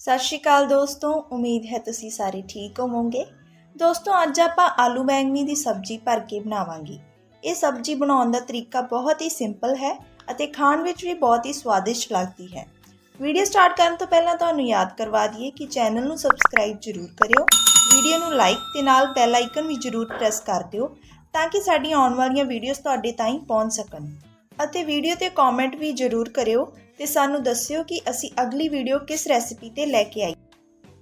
ਸਤਿ ਸ਼੍ਰੀ ਅਕਾਲ ਦੋਸਤੋ, ਉਮੀਦ ਹੈ ਤੁਸੀਂ ਸਾਰੇ ਠੀਕ ਹੋਵੋਗੇ। ਦੋਸਤੋ, ਅੱਜ ਆਪਾਂ ਆਲੂ ਬੈਂਗਣੀ ਦੀ ਸਬਜ਼ੀ ਭਰ ਕੇ ਬਣਾਵਾਂਗੇ। ਇਹ ਸਬਜ਼ੀ ਬਣਾਉਣ ਦਾ ਤਰੀਕਾ ਬਹੁਤ ਹੀ ਸਿੰਪਲ ਹੈ ਅਤੇ ਖਾਣ ਵਿੱਚ ਵੀ ਬਹੁਤ ਹੀ ਸਵਾਦਿਸ਼ਟ ਲੱਗਦੀ ਹੈ। ਵੀਡੀਓ ਸਟਾਰਟ ਕਰਨ ਤੋਂ ਪਹਿਲਾਂ ਤੁਹਾਨੂੰ ਯਾਦ ਕਰਵਾ ਦਈਏ ਕਿ ਚੈਨਲ ਨੂੰ ਸਬਸਕ੍ਰਾਈਬ ਜ਼ਰੂਰ ਕਰਿਓ। ਵੀਡੀਓ ਨੂੰ ਲਾਈਕ ਤੇ ਨਾਲ ਬੈਲ ਆਈਕਨ ਵੀ ਜ਼ਰੂਰ ਪ੍ਰੈਸ ਕਰ ਦਿਓ ਤਾਂ ਕਿ ਸਾਡੀਆਂ ਆਉਣ ਵਾਲੀਆਂ ਵੀਡੀਓਜ਼ ਤੁਹਾਡੇ ਤਾਈਂ ਪਹੁੰਚ ਸਕਣ। ਅਤੇ ਵੀਡੀਓ ਤੇ ਕਮੈਂਟ ਵੀ ਜ਼ਰੂਰ ਕਰਿਓ ਤੇ ਸਾਨੂੰ ਦੱਸਿਓ ਕਿ ਅਸੀਂ ਅਗਲੀ ਵੀਡੀਓ ਕਿਸ ਰੈਸਿਪੀ ਤੇ ਲੈ ਕੇ ਆਈ।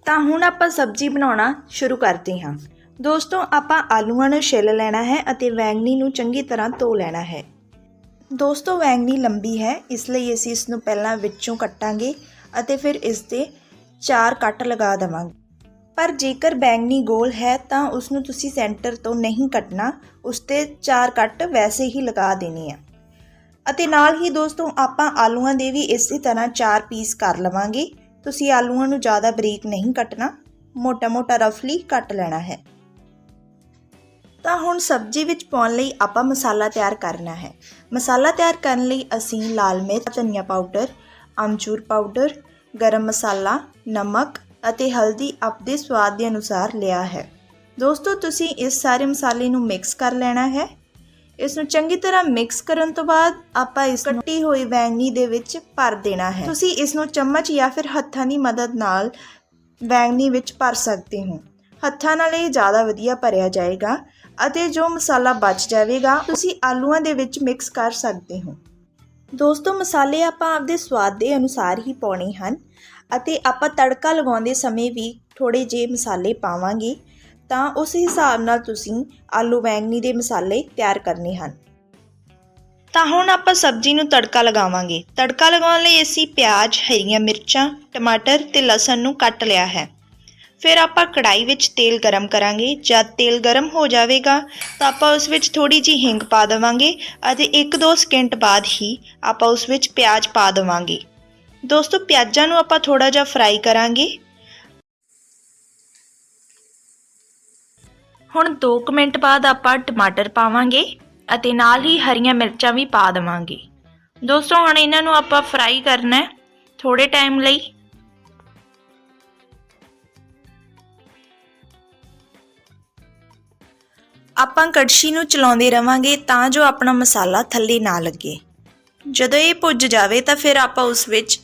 ਤਾਂ ਹੁਣ ਆਪਾਂ ਸਬਜ਼ੀ ਬਣਾਉਣਾ ਸ਼ੁਰੂ ਕਰਦੇ ਹਾਂ। ਦੋਸਤੋ, ਆਪਾਂ ਆਲੂਆਂ ਨੂੰ ਛਿੱਲ ਲੈਣਾ ਹੈ ਅਤੇ ਵੈਂਗਣੀ ਨੂੰ ਚੰਗੀ ਤਰ੍ਹਾਂ ਧੋ ਲੈਣਾ ਹੈ। ਦੋਸਤੋ, ਵੈਂਗਣੀ ਲੰਬੀ ਹੈ, ਇਸ ਲਈ ਅਸੀਂ ਇਸ ਨੂੰ ਪਹਿਲਾਂ ਵਿੱਚੋਂ ਕੱਟਾਂਗੇ ਅਤੇ ਫਿਰ ਇਸ 'ਤੇ ਚਾਰ ਕੱਟ ਲਗਾ ਦੇਵਾਂਗੇ। ਪਰ ਜੇਕਰ ਬੈਂਗਣੀ ਗੋਲ ਹੈ, ਤਾਂ ਉਸ ਨੂੰ ਤੁਸੀਂ ਸੈਂਟਰ ਤੋਂ ਨਹੀਂ ਕੱਟਣਾ ਉਸ ਤੇ ਚਾਰ ਕੱਟ ਵੈਸੇ ਹੀ ਲਗਾ ਦੇਣੇ ਆ। ਅਤੇ ਨਾਲ ਹੀ ਦੋਸਤੋ, ਆਪਾਂ ਆਲੂਆਂ ਦੇ ਵੀ ਇਸੇ ਤਰ੍ਹਾਂ ਚਾਰ ਪੀਸ ਕਰ ਲਵਾਂਗੇ। ਤੁਸੀਂ ਆਲੂਆਂ ਨੂੰ ਜ਼ਿਆਦਾ ਬਰੀਕ ਨਹੀਂ ਕੱਟਣਾ, ਮੋਟਾ-ਮੋਟਾ ਰਫਲੀ ਕੱਟ ਲੈਣਾ ਹੈ। ਤਾਂ ਹੁਣ ਸਬਜ਼ੀ ਵਿੱਚ ਪਾਉਣ ਲਈ ਆਪਾਂ ਮਸਾਲਾ ਤਿਆਰ ਕਰਨਾ ਹੈ। ਮਸਾਲਾ ਤਿਆਰ ਕਰਨ ਲਈ ਅਸੀਂ ਲਾਲ ਮਿਰਚ, ਧਨੀਆ ਪਾਊਡਰ, ਅਮਚੂਰ ਪਾਊਡਰ, ਗਰਮ ਮਸਾਲਾ, ਨਮਕ ਅਤੇ ਹਲਦੀ ਆਪਦੇ ਸਵਾਦ ਦੇ ਅਨੁਸਾਰ ਲਿਆ ਹੈ। ਦੋਸਤੋ, ਤੁਸੀਂ ਇਸ ਸਾਰੇ ਮਸਾਲੇ ਨੂੰ ਮਿਕਸ ਕਰ ਲੈਣਾ ਹੈ। ਇਸ ਨੂੰ ਚੰਗੀ ਤਰ੍ਹਾਂ ਮਿਕਸ ਕਰਨ ਤੋਂ ਬਾਅਦ ਆਪਾਂ ਇਸ ਕੱਟੀ ਹੋਈ ਵੈਂਗਣੀ ਦੇ ਵਿੱਚ ਭਰ ਦੇਣਾ ਹੈ। ਤੁਸੀਂ ਇਸ ਨੂੰ ਚਮਚ ਜਾਂ ਫਿਰ ਹੱਥਾਂ ਦੀ ਮਦਦ ਨਾਲ ਵੈਂਗਣੀ ਵਿੱਚ ਭਰ ਸਕਦੇ ਹੋ। ਹੱਥਾਂ ਨਾਲ ਇਹ ਜ਼ਿਆਦਾ ਵਧੀਆ ਭਰਿਆ ਜਾਏਗਾ ਅਤੇ ਜੋ ਮਸਾਲਾ ਬਚ ਜਾਵੇਗਾ, ਤੁਸੀਂ ਆਲੂਆਂ ਦੇ ਵਿੱਚ ਮਿਕਸ ਕਰ ਸਕਦੇ ਹੋ। ਦੋਸਤੋ, ਮਸਾਲੇ ਆਪਾਂ ਆਪਦੇ ਸਵਾਦ ਦੇ ਅਨੁਸਾਰ ਹੀ ਪਾਉਣੇ ਹਨ ਅਤੇ ਆਪਾਂ ਤੜਕਾ ਲਗਾਉਂਦੇ ਸਮੇਂ ਵੀ ਥੋੜੇ ਜਿਹੇ ਮਸਾਲੇ ਪਾਵਾਂਗੇ। ਤਾਂ ਉਸ ਹਿਸਾਬ ਨਾਲ ਤੁਸੀਂ ਆਲੂ ਬੈਂਗਣੀ ਦੇ ਮਸਾਲੇ ਤਿਆਰ ਕਰਨੇ ਹਨ। ਤਾਂ ਹੁਣ ਆਪਾਂ ਸਬਜ਼ੀ ਨੂੰ ਤੜਕਾ ਲਗਾਵਾਂਗੇ। ਤੜਕਾ ਲਗਾਉਣ ਲਈ ਅਸੀਂ ਪਿਆਜ਼, ਹਰੀਆਂ ਮਿਰਚਾਂ, ਟਮਾਟਰ ਤੇ ਲਸਣ ਨੂੰ ਕੱਟ ਲਿਆ ਹੈ। ਫਿਰ ਆਪਾਂ ਕੜਾਈ ਵਿੱਚ ਤੇਲ ਗਰਮ ਕਰਾਂਗੇ। ਜਦ ਤੇਲ ਗਰਮ ਹੋ ਜਾਵੇਗਾ, ਤਾਂ ਆਪਾਂ ਉਸ ਵਿੱਚ ਥੋੜੀ ਜਿਹੀ ਹਿੰਗ ਪਾ ਦੇਵਾਂਗੇ ਅਤੇ 1-2 ਸਕਿੰਟ ਬਾਅਦ ਹੀ ਆਪਾਂ ਉਸ ਵਿੱਚ ਪਿਆਜ਼ ਪਾ ਦੇਵਾਂਗੇ। ਦੋਸਤੋ, ਪਿਆਜ਼ਾਂ ਨੂੰ ਆਪਾਂ ਥੋੜਾ ਜਿਹਾ ਫਰਾਈ ਕਰਾਂਗੇ। ਹੁਣ 2 ਮਿੰਟ ਬਾਅਦ ਆਪਾਂ ਟਮਾਟਰ ਪਾਵਾਂਗੇ ਅਤੇ ਨਾਲ ਹੀ ਹਰੀਆਂ ਮਿਰਚਾਂ ਵੀ ਪਾ ਦੇਵਾਂਗੇ। ਦੋਸਤੋ, ਹੁਣ ਇਹਨਾਂ ਨੂੰ ਆਪਾਂ ਫਰਾਈ ਕਰਨਾ ਹੈ ਥੋੜੇ ਟਾਈਮ ਲਈ। ਆਪਾਂ ਕੜਛੀ ਨੂੰ ਚਲਾਉਂਦੇ ਰਵਾਂਗੇ ਤਾਂ ਜੋ ਆਪਣਾ ਮਸਾਲਾ ਥੱਲੇ ਨਾ ਲੱਗੇ। ਜਦੋਂ ਇਹ ਭੁੱਜ ਜਾਵੇ ਤਾਂ ਫਿਰ ਆਪਾਂ ਉਸ ਵਿੱਚ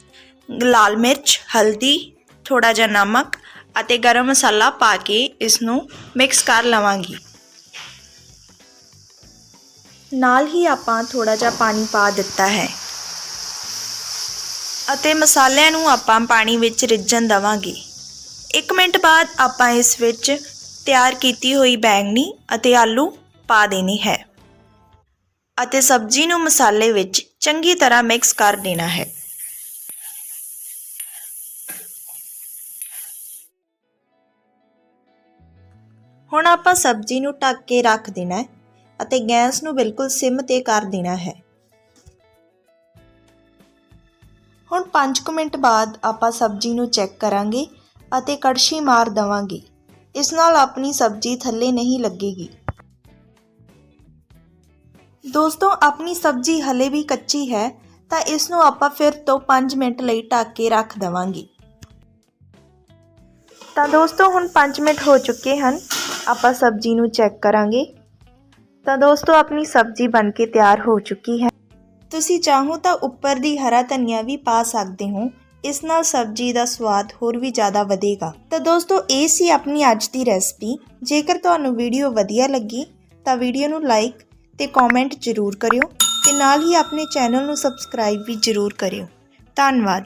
ਲਾਲ ਮਿਰਚ, ਹਲਦੀ ਥੋੜਾ ਜਿਹਾ ਨਮਕ ਅਤੇ ਗਰਮ ਮਸਾਲਾ ਪਾ ਕੇ ਇਸ ਨੂੰ ਮਿਕਸ ਕਰ ਲਵਾਂਗੀ। ਨਾਲ ਹੀ ਆਪਾਂ ਥੋੜਾ ਜਿਹਾ ਪਾਣੀ ਪਾ ਦਿੱਤਾ ਹੈ। ਅਤੇ ਮਸਾਲਿਆਂ ਨੂੰ ਆਪਾਂ ਪਾਣੀ ਵਿੱਚ ਰਿੱਝਣ ਦਵਾਂਗੇ। 1 ਮਿੰਟ ਬਾਅਦ ਆਪਾਂ ਇਸ ਵਿੱਚ ਤਿਆਰ ਕੀਤੀ ਹੋਈ ਬੈਂਗਣੀ ਅਤੇ ਆਲੂ ਪਾ ਦੇਣੀ ਹੈ। ਅਤੇ ਸਬਜ਼ੀ ਨੂੰ ਮਸਾਲੇ ਵਿੱਚ ਚੰਗੀ ਤਰ੍ਹਾਂ ਮਿਕਸ ਕਰ ਦੇਣਾ ਹੈ। ਹੁਣ ਆਪਾਂ ਸਬਜ਼ੀ ਨੂੰ ਢੱਕ ਕੇ ਰੱਖ ਦੇਣਾ ਹੈ ਅਤੇ ਗੈਸ ਨੂੰ ਬਿਲਕੁਲ ਸਿਮ ਤੇ ਕਰ ਦੇਣਾ ਹੈ। ਹੁਣ 5 ਮਿੰਟ ਬਾਅਦ ਆਪਾਂ ਸਬਜ਼ੀ ਨੂੰ ਚੈੱਕ ਕਰਾਂਗੇ ਅਤੇ ਕੜਛੀ ਮਾਰ ਦਵਾਂਗੇ। ਇਸ ਨਾਲ ਆਪਣੀ ਸਬਜ਼ੀ ਥੱਲੇ ਨਹੀਂ ਲੱਗੇਗੀ। ਦੋਸਤੋ, ਆਪਣੀ ਸਬਜ਼ੀ ਹਲੇ ਵੀ ਕੱਚੀ ਹੈ, ਤਾਂ ਇਸ ਨੂੰ ਆਪਾਂ ਫਿਰ ਤੋਂ 5 ਮਿੰਟ ਲਈ ਢੱਕ ਕੇ ਰੱਖ ਦਵਾਂਗੇ। ਤਾਂ ਦੋਸਤੋ, ਹੁਣ 5 ਮਿੰਟ ਹੋ ਚੁੱਕੇ ਹਨ। ਆਪਾਂ ਸਬਜ਼ੀ ਨੂੰ ਚੈੱਕ ਕਰਾਂਗੇ। ਤਾਂ ਦੋਸਤੋ, ਆਪਣੀ ਸਬਜ਼ੀ ਬਣ ਕੇ ਤਿਆਰ ਹੋ ਚੁੱਕੀ ਹੈ। ਤੁਸੀਂ ਚਾਹੋ ਤਾਂ ਉੱਪਰ ਦੀ ਹਰਾ ਧਨੀਆ ਵੀ ਪਾ ਸਕਦੇ ਹੋ। ਇਸ ਨਾਲ ਸਬਜ਼ੀ ਦਾ ਸਵਾਦ ਹੋਰ ਵੀ ਜ਼ਿਆਦਾ ਵਧੇਗਾ। ਤਾਂ ਦੋਸਤੋ, ਇਹ ਸੀ ਆਪਣੀ ਅੱਜ ਦੀ ਰੈਸਪੀ। ਜੇਕਰ ਤੁਹਾਨੂੰ ਵੀਡੀਓ ਵਧੀਆ ਲੱਗੀ, ਤਾਂ ਵੀਡੀਓ ਨੂੰ ਲਾਈਕ ਤੇ ਕਮੈਂਟ ਜ਼ਰੂਰ ਕਰਿਓ ਤੇ ਨਾਲ ਹੀ ਆਪਣੇ ਚੈਨਲ ਨੂੰ ਸਬਸਕ੍ਰਾਈਬ ਵੀ ਜ਼ਰੂਰ ਕਰਿਓ। ਧੰਨਵਾਦ।